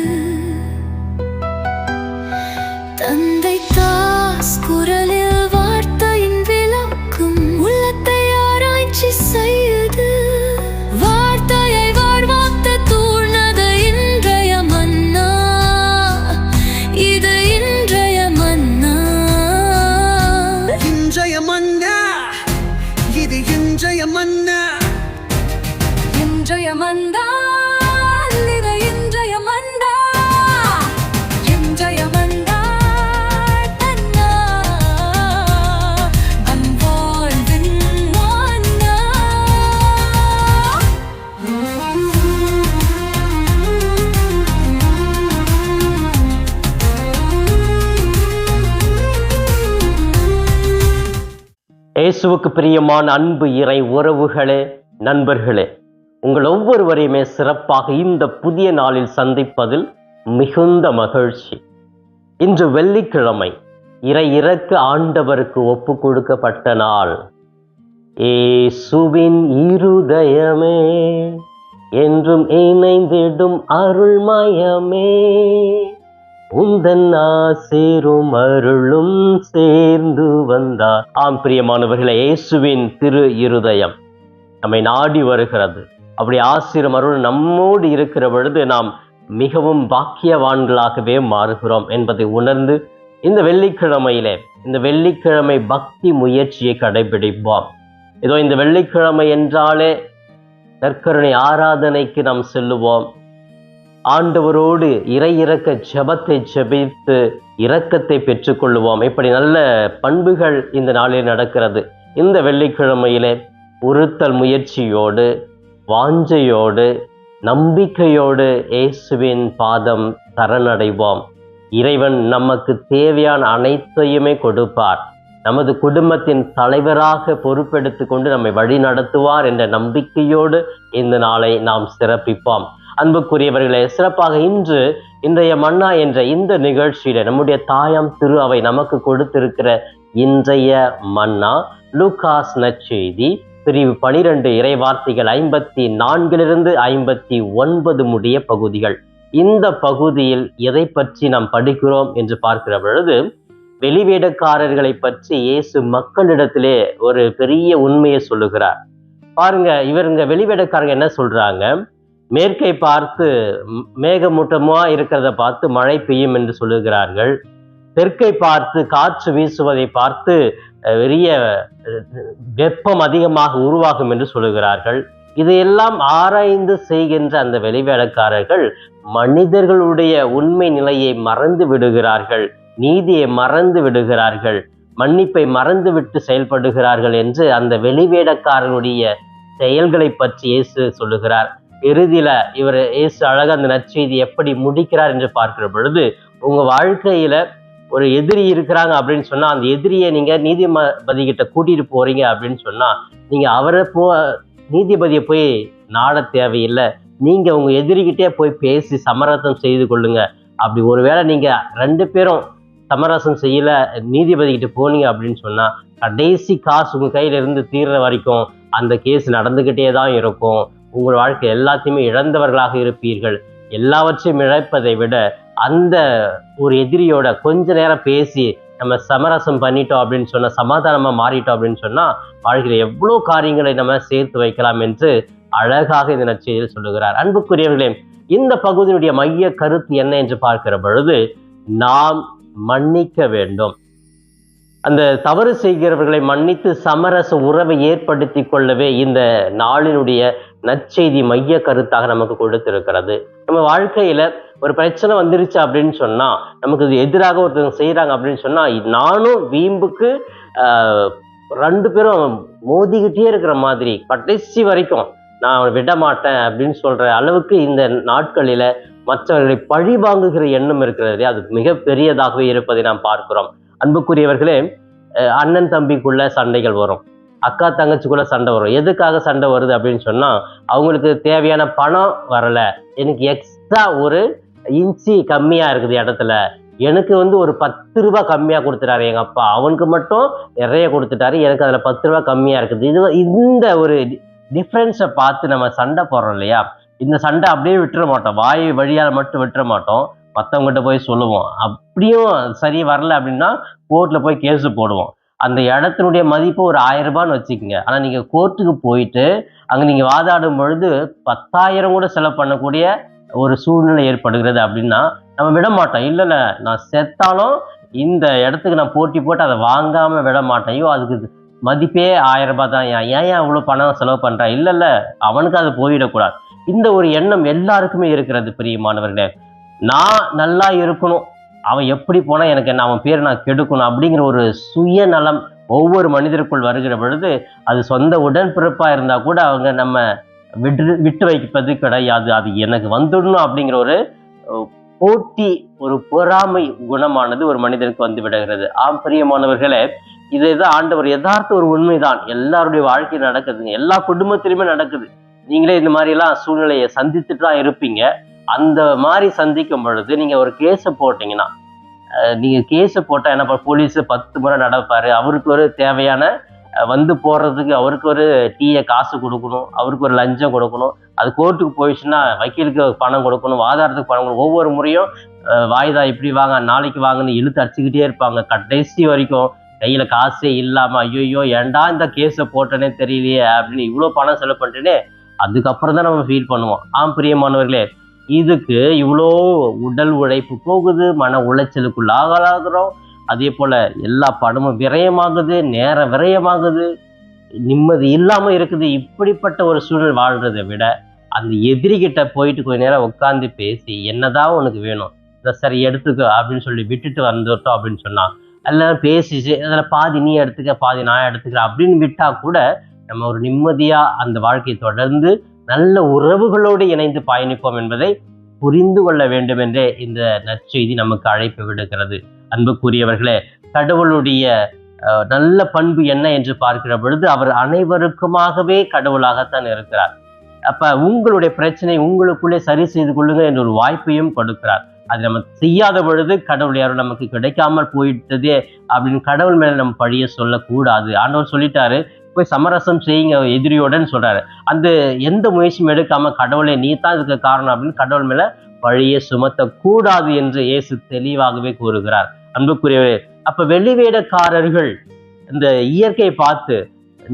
う。இயேசுவுக்கு பிரியமான அன்பு இறை உறவுகளே நண்பர்களே உங்கள் ஒவ்வொருவரையுமே சிறப்பாக இந்த புதிய நாளில் சந்திப்பதில் மிகுந்த மகிழ்ச்சி. இன்று வெள்ளிக்கிழமை இறை இறக்கு ஆண்டவருக்கு ஒப்பு கொடுக்கப்பட்ட நாள். ஏசுவின் இருதயமே என்றும் இணைந்திடும் அருள்மயமே. உந்தன் ஆசீரும் அருளும் சேர்ந்து வந்தார். ஆம் பிரியமானவர்களே இயேசுவின் திரு இருதயம் நம்மை நாடி வருகிறது. அப்படி ஆசிரம் அருள் நம்மோடு இருக்கிற பொழுது நாம் மிகவும் பாக்கியவான்களாகவே மாறுகிறோம் என்பதை உணர்ந்து இந்த வெள்ளிக்கிழமையிலே இந்த வெள்ளிக்கிழமை பக்தி முயற்சியை கடைபிடிப்போம். இதோ இந்த வெள்ளிக்கிழமை என்றாலே நற்கருணை ஆராதனைக்கு நாம் செல்லுவோம். ஆண்டவரோடு இறை இறக்க ஜபத்தை ஜபித்து இரக்கத்தை பெற்றுக்கொள்ளுவோம். இப்படி நல்ல பண்புகள் இந்த நாளில் நடக்கிறது. இந்த வெள்ளிக்கிழமையிலே உறுத்தல் முயற்சியோடு வாஞ்சையோடு நம்பிக்கையோடு இயேசுவின் பாதம் சரணடைவோம். இறைவன் நமக்கு தேவையான அனைத்தையுமே கொடுப்பார். நமது குடும்பத்தின் தலைவராக பொறுப்பெடுத்து கொண்டு நம்மை வழி நடத்துவார் என்ற நம்பிக்கையோடு இந்த நாளை நாம் சிறப்பிப்போம். அன்புக்குரியவர்களே சிறப்பாக இன்று இன்றைய மன்னா என்ற இந்த நிகழ்ச்சியில நம்முடைய தாயாம் திரு அவை நமக்கு கொடுத்திருக்கிற இன்றைய மன்னா லூகாஸ் நச்செய்தி பிரிவு பனிரெண்டு இறைவார்த்தைகள் ஐம்பத்தி நான்கிலிருந்து ஐம்பத்தி ஒன்பது முடிய பகுதிகள். இந்த பகுதியில் எதை பற்றி நாம் படிக்கிறோம் என்று பார்க்கிற பொழுது வெளிவேடக்காரர்களை பற்றி இயேசு மக்களிடத்திலே ஒரு பெரிய உண்மையை சொல்லுகிறார். பாருங்க இவருங்க வெளிவேடக்காரங்க என்ன சொல்றாங்க? மேற்கை பார்த்து மேகமூட்டமாக இருக்கிறத பார்த்து மழை பெய்யும் என்று சொல்லுகிறார்கள். தெற்கை பார்த்து காற்று வீசுவதை பார்த்து பெரிய வெப்பம் அதிகமாக உருவாகும் என்று சொல்லுகிறார்கள். இதையெல்லாம் ஆராய்ந்து செய்கின்ற அந்த வெளிவேடக்காரர்கள் மனிதர்களுடைய உண்மை நிலையை மறந்து விடுகிறார்கள் நீதியை மறந்து விடுகிறார்கள் மன்னிப்பை மறந்துவிட்டு செயல்படுகிறார்கள் என்று அந்த வெளிவேடக்காரனுடைய செயல்களை பற்றி இயேசு சொல்லுகிறார். இறுதியில இவர் இயேசு அழகாக அந்த நற்செய்தி எப்படி முடிக்கிறார் என்று பார்க்கிற பொழுது உங்க வாழ்க்கையில ஒரு எதிரி இருக்கிறாங்க அப்படின்னு சொன்னா அந்த எதிரியை நீங்க நீதிபதி கிட்ட கூட்டிட்டு போறீங்க அப்படின்னு சொன்னா நீங்க அவரை போ நீதிபதியை போய் நாட தேவையில்லை. நீங்க உங்க எதிரிகிட்டே போய் பேசி சமரசம் செய்து கொள்ளுங்க. அப்படி ஒருவேளை நீங்க ரெண்டு பேரும் சமரசம் செய்யல நீதிபதிகிட்ட போனீங்க அப்படின்னு சொன்னா கடைசி காசு உங்க கையில இருந்து தீர்ற வரைக்கும் அந்த கேஸ் நடந்துகிட்டே தான் இருக்கும். உங்கள் வாழ்க்கை எல்லாத்தையுமே இழந்தவர்களாக இருப்பீர்கள். எல்லாவற்றையும் இழப்பதை விட அந்த ஒரு எதிரியோட கொஞ்ச நேரம் பேசி நம்ம சமரசம் பண்ணிட்டோம் அப்படின்னு சொன்னால் சமாதானமாக மாறிட்டோம் அப்படின்னு சொன்னால் வாழ்க்கையில் எவ்வளோ காரியங்களை நம்ம சேர்த்து வைக்கலாம் என்று அழகாக இந்த நற்செய்தியில் சொல்லுகிறார். அன்புக்குரியவர்களே இந்த பகுதியினுடைய மைய கருத்து என்ன என்று பார்க்கிற பொழுது நாம் மன்னிக்க வேண்டும். அந்த தவறு செய்கிறவர்களை மன்னித்து சமரச உறவை ஏற்படுத்தி கொள்ளவே இந்த நாளினுடைய நற்செய்தி மைய கருத்தாக நமக்கு கொடுத்திருக்கிறது. நம்ம வாழ்க்கையில ஒரு பிரச்சனை வந்துருச்சு அப்படின்னு சொன்னா நமக்கு இது எதிராக ஒருத்தவங்க செய்யறாங்க அப்படின்னு சொன்னா நானும் வீம்புக்கு ரெண்டு பேரும் மோதிக்கிட்டே இருக்கிற மாதிரி கடைசி வரைக்கும் நான் விட மாட்டேன் அப்படின்னு சொல்ற அளவுக்கு இந்த நாட்களில மற்றவர்களை பழி வாங்குகிற எண்ணம் இருக்கிறது இல்லையா? அது மிக பெரியதாகவே இருப்பதை நாம் பார்க்கிறோம். அன்புக்குரியவர்களே அண்ணன் தம்பிக்குள்ள சண்டைகள் வரும். அக்கா தங்கச்சிக்குள்ள சண்டை வரும். எதுக்காக சண்டை வருது அப்படின்னு சொன்னால் அவங்களுக்கு தேவையான பணம் வரலை. எனக்கு எக்ஸ்ட்ரா ஒரு இன்ச்சி கம்மியாக இருக்குது இடத்துல. எனக்கு வந்து ஒரு பத்து ரூபா கம்மியாக கொடுத்துட்டாரு எங்கள் அப்பா. அவனுக்கு மட்டும் நிறைய கொடுத்துட்டாரு. எனக்கு அதில் பத்து ரூபா கம்மியாக இருக்குது. இது இந்த ஒரு டிஃப்ரென்ஸை பார்த்து நம்ம சண்டை போடுறோம் இல்லையா? இந்த சண்டை அப்படியே விட்டுற மாட்டோம். வாய் வழியால் மட்டும் விட்டுற மாட்டோம். மற்றவங்ககிட்ட போய் சொல்லுவோம். அப்படியும் சரி வரல அப்படின்னா கோர்ட்டில் போய் கேஸு போடுவோம். அந்த இடத்தினுடைய மதிப்பு ஒரு ஆயிரம் ரூபான்னு வச்சுக்கோங்க. ஆனால் நீங்கள் கோர்ட்டுக்கு போயிட்டு அங்கே நீங்கள் வாதாடும் பொழுது பத்தாயிரம் கூட செலவு பண்ணக்கூடிய ஒரு சூழ்நிலை ஏற்படுகிறது அப்படின்னா நம்ம விட மாட்டோம். இல்லை இல்லை நான் செத்தாலும் இந்த இடத்துக்கு நான் போட்டி போட்டு அதை வாங்காமல் விட மாட்டேன். ஐயோ அதுக்கு மதிப்பே ஆயிரம் ரூபாய் தான். ஏன் ஏன் அவ்வளோ பணம் செலவு பண்ணுறான் இல்லை இல்லை அவனுக்கு அது போயிடக்கூடாது. இந்த ஒரு எண்ணம் எல்லாருக்குமே இருக்கிறது பிரியமானவர்களே. நான் நல்லா இருக்கணும். அவன் எப்படி போனால் எனக்கு என்ன அவன் பேர் நான் கெடுக்கணும் அப்படிங்கிற ஒரு சுயநலம் ஒவ்வொரு மனிதருக்குள் வருகிற பொழுது அது சொந்த உடன்பிறப்பாக இருந்தால் கூட அவங்க நம்ம விட்டு விட்டு வைப்பது கிடையாது. அது எனக்கு வந்துடணும் அப்படிங்கிற ஒரு போட்டி ஒரு பொறாமை குணமானது ஒரு மனிதனுக்கு வந்து விடுகிறது. ஆம் பிரியமானவர்களே இதுதான் ஆண்டவர் யதார்த்த ஒரு உண்மைதான். எல்லாருடைய வாழ்க்கையில் நடக்குதுங்க. எல்லா குடும்பத்திலுமே நடக்குது. நீங்களே இந்த மாதிரிலாம் சூழ்நிலையை சந்தித்துட்டு தான் இருப்பீங்க. அந்த மாதிரி சந்திக்கும் பொழுது நீங்கள் ஒரு கேஸை போட்டீங்கன்னா நீங்கள் கேஸை போட்டால் என்ன பண்ண பத்து முறை நடப்பார். அவருக்கு ஒரு தேவையான வந்து போடுறதுக்கு அவருக்கு ஒரு டீயை காசு கொடுக்கணும் அவருக்கு ஒரு லஞ்சம் கொடுக்கணும். அது கோர்ட்டுக்கு போயிடுச்சுன்னா வக்கீலுக்கு பணம் கொடுக்கணும் வாதாரத்துக்கு பணம் கொடுக்கணும். ஒவ்வொரு முறையும் வாய்தா இப்படி வாங்க நாளைக்கு வாங்கன்னு இழுத்து அடிச்சுக்கிட்டே இருப்பாங்க. கடைசி வரைக்கும் கையில் காசே இல்லாமல் ஐயோ ஏன்டா இந்த கேஸை போட்டேனே தெரியலையே அப்படின்னு இவ்வளோ பணம் செலவு பண்ணிட்டேனே அதுக்கப்புறம் தான் நம்ம ஃபீல் பண்ணுவோம். ஆம் பிரியமானவர்களே இதுக்கு இவ்வளோ உடல் உழைப்பு போகுது மன உளைச்சலுக்குள்ள ஆகலாகிறோம் அதே போல் எல்லா பணமும் விரயமாகுது நேரம் விரயமாகுது. நிம்மதி இல்லாமல் இருக்குது. இப்படிப்பட்ட ஒரு சூழல் வாழ்றதை விட அந்த எதிரிகிட்ட போயிட்டு கொஞ்ச நேரம் உட்காந்து பேசி என்னதான் உனக்கு வேணும்? இதை சரி எடுத்துக்க அப்படின்னு சொல்லி விட்டுட்டு வந்துட்டோம் அப்படின்னு சொன்னால் எல்லாம் பேசிச்சு அதில் பாதி நீ எடுத்துக்க பாதி நான் எடுத்துக்கிறேன் அப்படின்னு விட்டால் கூட நம்ம ஒரு நிம்மதியாக அந்த வாழ்க்கையை தொடர்ந்து நல்ல உறவுகளோடு இணைந்து பயணிப்போம் என்பதை புரிந்து கொள்ள வேண்டும் என்றே இந்த நற்செய்தி நமக்கு அழைப்பு விடுக்கிறது. அன்புக்குரியவர்களே கடவுளுடைய நல்ல பண்பு என்ன என்று பார்க்கிற பொழுது அவர் அனைவருக்குமாகவே கடவுளாகத்தான் இருக்கிறார். அப்ப உங்களுடைய பிரச்சனை உங்களுக்குள்ளே சரி செய்து கொள்ளுங்க என்ற ஒரு வாய்ப்பையும் கொடுக்கிறார். அது நம்ம செய்யாத பொழுது கடவுள் யாரும் நமக்கு கிடைக்காமல் போயிட்டதே அப்படின்னு கடவுள் மேல நம்ம பழிய சொல்லக்கூடாது. ஆண்டவர் சொல்லிட்டாரு போய் சமரசம் செய்யுங்க எதிரியோடன்னு சொல்றாரு. அந்த எந்த முயற்சியும் எடுக்காம கடவுளை நீ தான் இதுக்கு காரணம் அப்படின்னு கடவுள் மேல பழிய சுமத்த கூடாது என்று இயேசு தெளிவாகவே கூறுகிறார். அன்புக்குரியவர் அப்ப வெளிவேடக்காரர்கள் இந்த இயற்கையை பார்த்து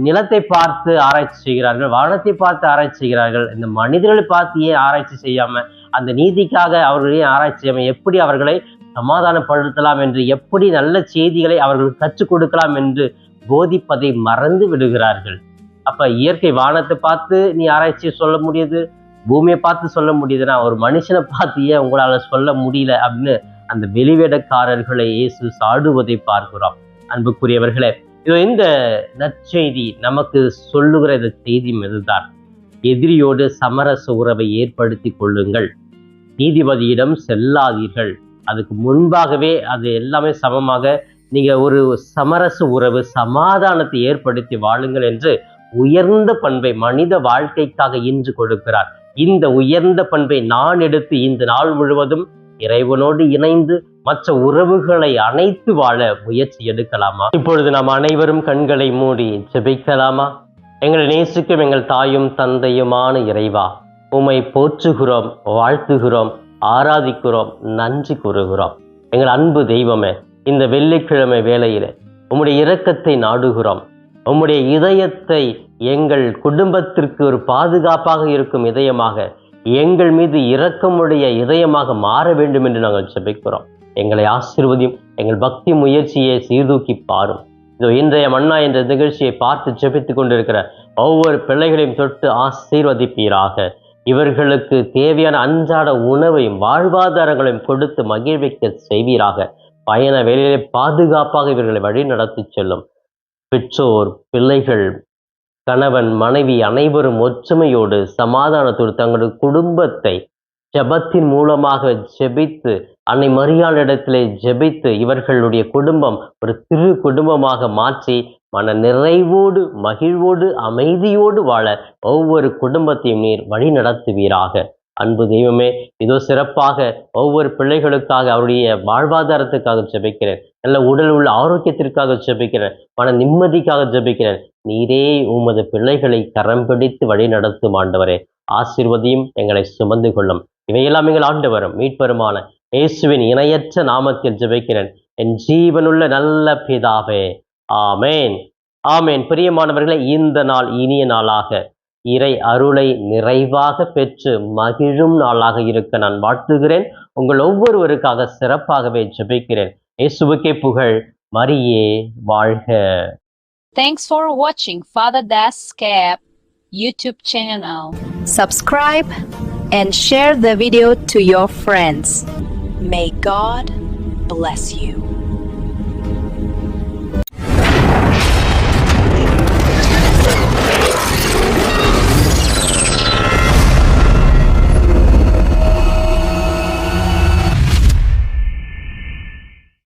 நிலத்தை பார்த்து ஆராய்ச்சி செய்கிறார்கள் வானத்தை பார்த்து ஆராய்ச்சி செய்கிறார்கள் இந்த மனிதர்களை பார்த்து ஏன் ஆராய்ச்சி செய்யாம அந்த நீதிக்காக அவர்களையும் ஆராய்ச்சி செய்யாம எப்படி அவர்களை சமாதானப்படுத்தலாம் என்று எப்படி நல்ல செய்திகளை அவர்களுக்கு கற்றுக் கொடுக்கலாம் என்று போதிப்பதை மறந்து விடுகிறார்கள். அப்ப இயற்கை வானத்தை பார்த்து நீ ஆராய்ச்சி சொல்ல முடியுது? பூமியை பார்த்து சொல்ல முடியுதுன்னா ஒரு மனுஷனை பார்த்து ஏன் உங்களால சொல்ல முடியல அப்படின்னு அந்த வெளிவேடக்காரர்களை இயேசு சாடுவதை பார்க்கிறோம். அன்புக்குரியவர்களே இதோ இந்த நற்செய்தி நமக்கு சொல்லுகிற இந்த செய்தி இதுதான். எதிரியோடு சமரச உறவை ஏற்படுத்தி கொள்ளுங்கள். நீதிபதியிடம் செல்லாதீர்கள். அதுக்கு முன்பாகவே அது எல்லாமே சமமாக நீங்கள் ஒரு சமரச உறவு சமாதானத்தை ஏற்படுத்தி வாழுங்கள் என்று உயர்ந்த பண்பை மனித வாழ்க்கைக்காக இன்று கொடுக்கிறார். இந்த உயர்ந்த பண்பை நான் எடுத்து இந்த நாள் முழுவதும் இறைவனோடு இணைந்து மற்ற உறவுகளை அணைத்து வாழ முயற்சி எடுக்கலாமா? இப்பொழுது நாம் அனைவரும் கண்களை மூடி ஜெபிக்கலாமா? எங்களை நேசிக்கும் எங்கள் தாயும் தந்தையுமான இறைவா உமை போற்றுகிறோம் வாழ்த்துகிறோம் ஆராதிக்கிறோம் நன்றி கூறுகிறோம். எங்கள் அன்பு தெய்வமே இந்த வெள்ளிக்கிழமை வேளையிலே உம்முடைய இரக்கத்தை நாடுகிறோம். உம்முடைய இதயத்தை எங்கள் குடும்பத்திற்கு ஒரு பாதுகாப்பாக இருக்கும் இதயமாக எங்கள் மீது இரக்கமுடைய இதயமாக மாற வேண்டும் என்று நாங்கள் ஜெபிக்கிறோம். எங்களை ஆசிர்வதியும் எங்கள் பக்தி முயற்சியை சீர்தூக்கி பாரும். இதோ இன்றைய மன்னா என்ற நிகழ்ச்சியை பார்த்து ஜெபித்துக் கொண்டிருக்கிற ஒவ்வொரு பிள்ளைகளையும் தொட்டு ஆசீர்வதிப்பீராக. இவர்களுக்கு தேவையான அன்றாட உணவையும் வாழ்வாதாரங்களையும் கொடுத்து மகிழ்விக்க செய்வீராக. பயண வேலையிலே பாதுகாப்பாக இவர்களை வழி நடத்தி செல்லும். பெற்றோர் பிள்ளைகள் கணவன் மனைவி அனைவரும் ஒற்றுமையோடு சமாதானத்தோடு தங்களுடைய குடும்பத்தை ஜெபத்தின் மூலமாக ஜெபித்து அன்னை மரியாளிடத்திலே ஜெபித்து இவர்களுடைய குடும்பம் ஒரு திரு குடும்பமாக மாற்றி மன நிறைவோடு மகிழ்வோடு அமைதியோடு வாழ ஒவ்வொரு குடும்பத்தையும் நீர் வழி நடத்துவீராக. அன்பு தெய்வமே இதோ சிறப்பாக ஒவ்வொரு பிள்ளைகளுக்காக அவருடைய வாழ்வாதாரத்துக்காக ஜெபிக்கிறேன். நல்ல உடல் உள்ள ஆரோக்கியத்திற்காக ஜெபிக்கிறேன். மன நிம்மதிக்காக ஜபிக்கிறேன். நீரே உமது பிள்ளைகளை கரம் பிடித்து வழி நடத்தும் ஆண்டவரே. ஆசிர்வதியும் எங்களை சுமந்து கொள்ளும். இவையெல்லாம் எங்கள் ஆண்டவரும் மீட்பெருமான இயேசுவின் இணையற்ற நாமத்தில் ஜபிக்கிறேன். என் ஜீவனுள்ள நல்ல பிதாவே. ஆமேன். ஆமேன். பிரியமானவர்களே இந்த நாள் இனிய நாளாக இறை அருளை நிறைவாக பெற்று மகிழும் நாளாக இருக்க நான் வாழ்த்துகிறேன் உங்கள் ஒவ்வொருவருக்காக சிறப்பாகவே ஜெபிக்கிறேன் இயேசுவுக்கே புகழ் மரியே வாழ்க Thanks for watching Father Das Cap YouTube channel. subscribe, and share the video to your friends. May God bless you.